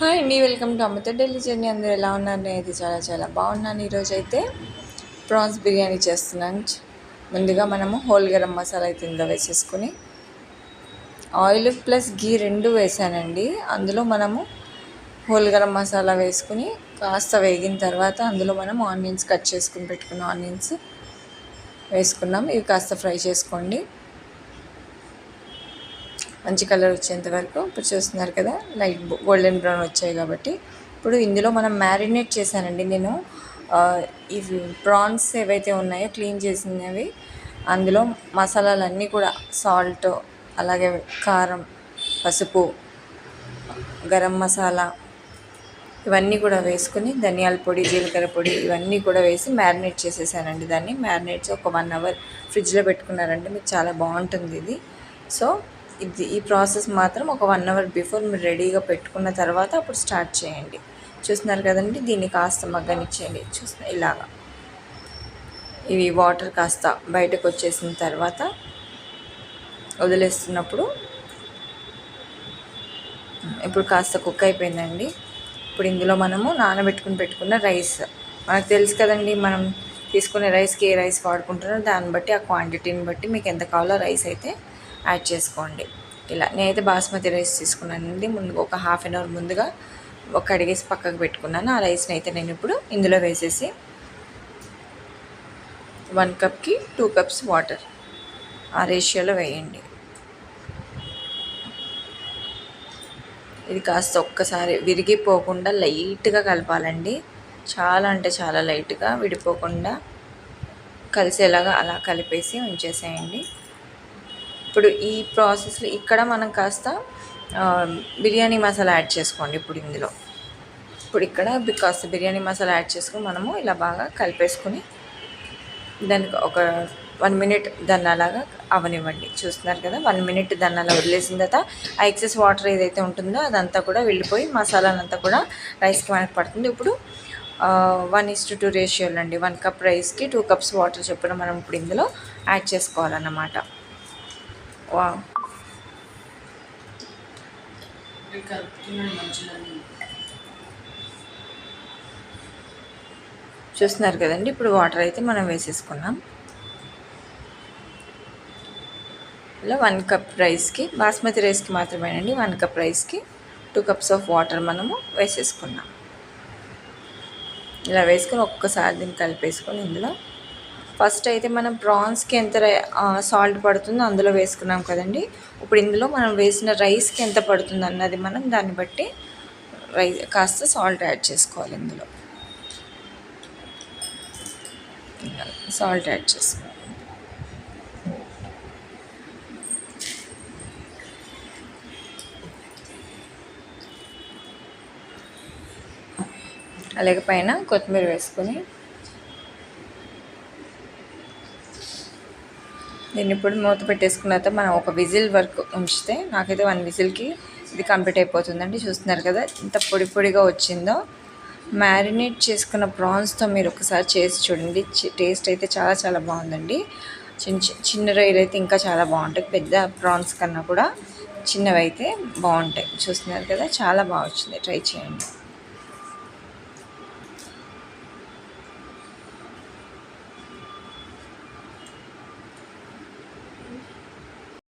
Hi అండి welcome to Amrita Delhi journey. అందరూ ఎలా ఉన్నారు? నేనైతే చాలా చాలా బాగున్నాను. ఈరోజు అయితే ప్రాన్స్ బిర్యానీ చేస్తున్నాను. ముందుగా మనము హోల్ గరం మసాలా అయితే ఇందులో వేసేసుకుని ఆయిల్ ప్లస్ గీ రెండు వేసానండి. అందులో మనము హోల్ గరం మసాలా వేసుకుని కాస్త వేగిన తర్వాత అందులో మనం ఆనియన్స్ కట్ చేసుకుని పెట్టుకున్న ఆనియన్స్ వేసుకున్నాం. ఇవి కాస్త ఫ్రై చేసుకోండి. మంచి కలర్ వచ్చేంత వరకు ఇప్పుడు చూస్తున్నారు కదా లైట్ గోల్డెన్ బ్రౌన్ వచ్చాయి కాబట్టి. ఇప్పుడు ఇందులో మనం మ్యారినేట్ చేశానండి నేను. ఇవి ప్రాన్స్ ఏవైతే ఉన్నాయో క్లీన్ చేసినవి అందులో మసాలాలన్నీ కూడా సాల్ట్ అలాగే కారం పసుపు గరం మసాలా ఇవన్నీ కూడా వేసుకుని ధనియాల పొడి జీలకర్ర పొడి ఇవన్నీ కూడా వేసి మ్యారినేట్ చేసేసానండి దాన్ని. మ్యారినేట్స్ ఒక వన్ అవర్ ఫ్రిడ్జ్లో పెట్టుకున్నారంటే మీకు చాలా బాగుంటుంది ఇది. సో ఇది ఈ ప్రాసెస్ మాత్రం ఒక వన్ అవర్ బిఫోర్ మీరు రెడీగా పెట్టుకున్న తర్వాత అప్పుడు స్టార్ట్ చేయండి. చూస్తున్నారు కదండి దీన్ని కాస్త మగ్గనిచ్చేయండి. చూస్తున్నా ఇలాగా. ఇవి వాటర్ కాస్త బయటకు వచ్చేసిన తర్వాత వదిలేస్తున్నప్పుడు ఇప్పుడు కాస్త కుక్ అయిపోయిందండి. ఇప్పుడు ఇందులో మనము నానబెట్టుకుని పెట్టుకున్న రైస్. మనకు తెలుసు కదండి మనం తీసుకునే రైస్కి ఏ రైస్ వాడుకుంటున్నారో దాన్ని బట్టి ఆ క్వాంటిటీని బట్టి మీకు ఎంత కావాలో రైస్ అయితే యాడ్ చేసుకోండి. ఇలా నేనైతే బాస్మతి రైస్ తీసుకున్నానండి. ముందుగా ఒక హాఫ్ అన్ అవర్ ముందుగా ఒక అడిగేసి పక్కకు పెట్టుకున్నాను. ఆ రైస్ని అయితే నేను ఇప్పుడు ఇందులో వేసేసి వన్ కప్కి టూ కప్స్ వాటర్ ఆ రేషియోలో వేయండి. ఇది కాస్త ఒక్కసారి విరిగిపోకుండా లైట్గా కలపాలండి. చాలా అంటే చాలా లైట్గా విడిపోకుండా కలిసేలాగా అలా కలిపేసి ఉంచేసేయండి. ఇప్పుడు ఈ ప్రాసెస్లో ఇక్కడ మనం కాస్త బిర్యానీ మసాలా యాడ్ చేసుకోండి ఇప్పుడు ఇందులో. ఇప్పుడు ఇక్కడ కాస్త బిర్యానీ మసాలా యాడ్ చేసుకుని మనము ఇలా బాగా కలిపేసుకుని దానికి ఒక వన్ మినిట్ దాన్ని అలాగా అవనివ్వండి. చూస్తున్నారు కదా వన్ మినిట్ దాన్ని అలా వదిలేసిన తర్వాత ఆ ఎక్సెస్ వాటర్ ఏదైతే ఉంటుందో అదంతా కూడా వెళ్ళిపోయి మసాలాలంతా కూడా రైస్కి మనకి పడుతుంది. ఇప్పుడు వన్ ఇస్ టు టూ రేషియోలు అండి. వన్ కప్ రైస్కి టూ కప్స్ వాటర్ చొప్పున మనం ఇప్పుడు ఇందులో యాడ్ చేసుకోవాలన్నమాట. వా చూస్తున్నారు కదండి ఇప్పుడు వాటర్ అయితే మనం వేసేసుకున్నాం. ఇలా వన్ కప్ రైస్కి బాస్మతి రైస్కి మాత్రమేనండి వన్ కప్ రైస్కి టూ కప్స్ ఆఫ్ వాటర్ మనము వేసేసుకున్నాం. ఇలా వేసుకొని ఒక్కసారి దీన్ని కలిపేసుకొని ఇందులో ఫస్ట్ అయితే మనం ప్రాన్స్కి ఎంత సాల్ట్ పడుతుందో అందులో వేసుకున్నాం కదండి. ఇప్పుడు ఇందులో మనం వేసిన రైస్కి ఎంత పడుతుంది అన్నది మనం దాన్ని బట్టి రైస్ కాస్త సాల్ట్ యాడ్ చేసుకోవాలి ఇందులో. సాల్ట్ యాడ్ చేసుకోవాలి. అలాగే పైన కొత్తిమీర వేసుకొని దీన్ని ఇప్పుడు మూత పెట్టేసుకున్న తర్వాత మనం ఒక విజిల్ వరకు ఉంచితే నాకైతే వన్ విజిల్కి ఇది కంప్లీట్ అయిపోతుందండి. చూస్తున్నారు కదా ఇంత పొడి పొడిగా వచ్చిందో. మ్యారినేట్ చేసుకున్న ప్రాన్స్తో మీరు ఒకసారి చేసి చూడండి. టేస్ట్ అయితే చాలా చాలా బాగుందండి. చిన్న చిన్న రొయ్యలు అయితే ఇంకా చాలా బాగుంటాయి. పెద్ద ప్రాన్స్ కన్నా కూడా చిన్నవి అయితే బాగుంటాయి. చూస్తున్నారు కదా చాలా బాగా వచ్చింది. ట్రై చేయండి.